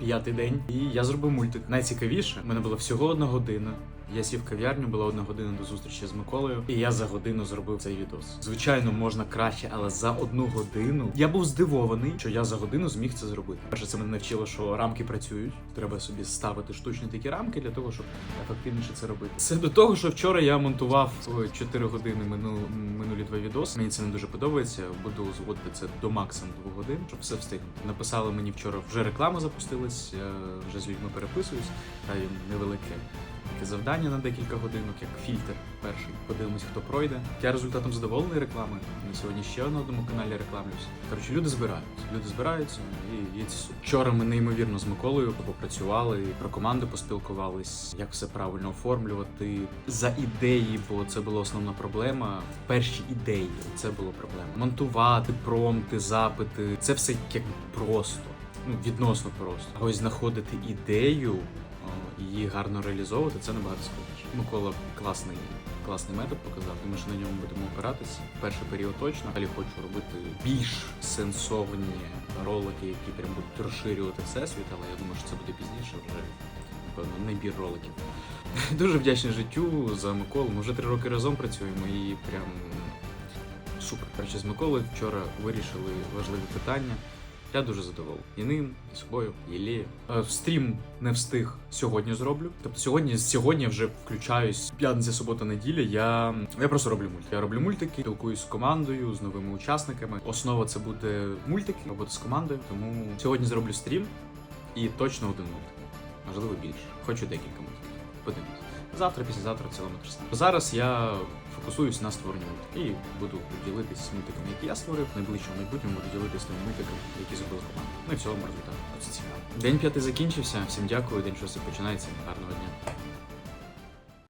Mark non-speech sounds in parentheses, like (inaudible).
п'ятий день, і я зробив мультик. Найцікавіше, в мене було всього одна година. Я сів кав'ярню, була одна година до зустрічі з Миколою, і я за годину зробив цей відос. Звичайно, можна краще, але за одну годину я був здивований, що я за годину зміг це зробити. Перше, це мене навчило, що рамки працюють. Треба собі ставити штучні такі рамки для того, щоб ефективніше це робити. Це до того, що вчора я монтував 4 години мину, минулі два відоси. Мені це не дуже подобається. Буду зводити це до максимум 2 годин, щоб все встигнути. Написали мені вчора, вже реклама запустилась, вже з людьми переписуюсь, та їм невелике таке завдання на декілька годинок, як фільтр перший. Подивимось, хто пройде. Я результатом задоволений реклами. На сьогодні ще на одному каналі рекламлюсь. Коротше, люди збираються. Люди збираються і, це. Вчора ми неймовірно з Миколою попрацювали, про команду поспілкувались, як все правильно оформлювати. За ідеї, бо це була основна проблема. Перші ідеї це було проблема. Монтувати, промпти, запити. Це все як просто. Ну, відносно просто. А ось знаходити ідею її гарно реалізовувати, це набагато складніше. Микола класний, класний метод показав, тому що на ньому будемо опиратися. Перший період точно. Далі хочу робити більш сенсовані ролики, які прям будуть розширювати всесвіт, але я думаю, що це буде пізніше вже. Напевно, набір роликів. (laughs) Дуже вдячний життю за Миколу. Ми вже три роки разом працюємо і прям супер. Коротше, з Миколою вчора вирішили важливі питання. Я дуже задоволений. І ним, і собою, і Лією. Е, стрім не встиг сьогодні зроблю. Тобто сьогодні, сьогодні вже включаюсь п'ятниця, субота, неділя. Я, я просто роблю мультики. Я роблю мультики, спілкуюсь з командою, з новими учасниками. Основа це буде мультики, робота з командою. Тому сьогодні зроблю стрім і точно один мультик. Можливо, більше. Хочу декілька мультиків. Подивимось. Завтра, післязавтра цілометр сна. Зараз я фокусуюсь на створенні мультиків і буду ділитися з мультиками, які я створив. В найближчому майбутньому буду ділитися тими мультиками, які зробили команду. Ну і в цілому результат. Це цікаво. День п'ятий закінчився. Всім дякую. День шостий починається. Гарного дня.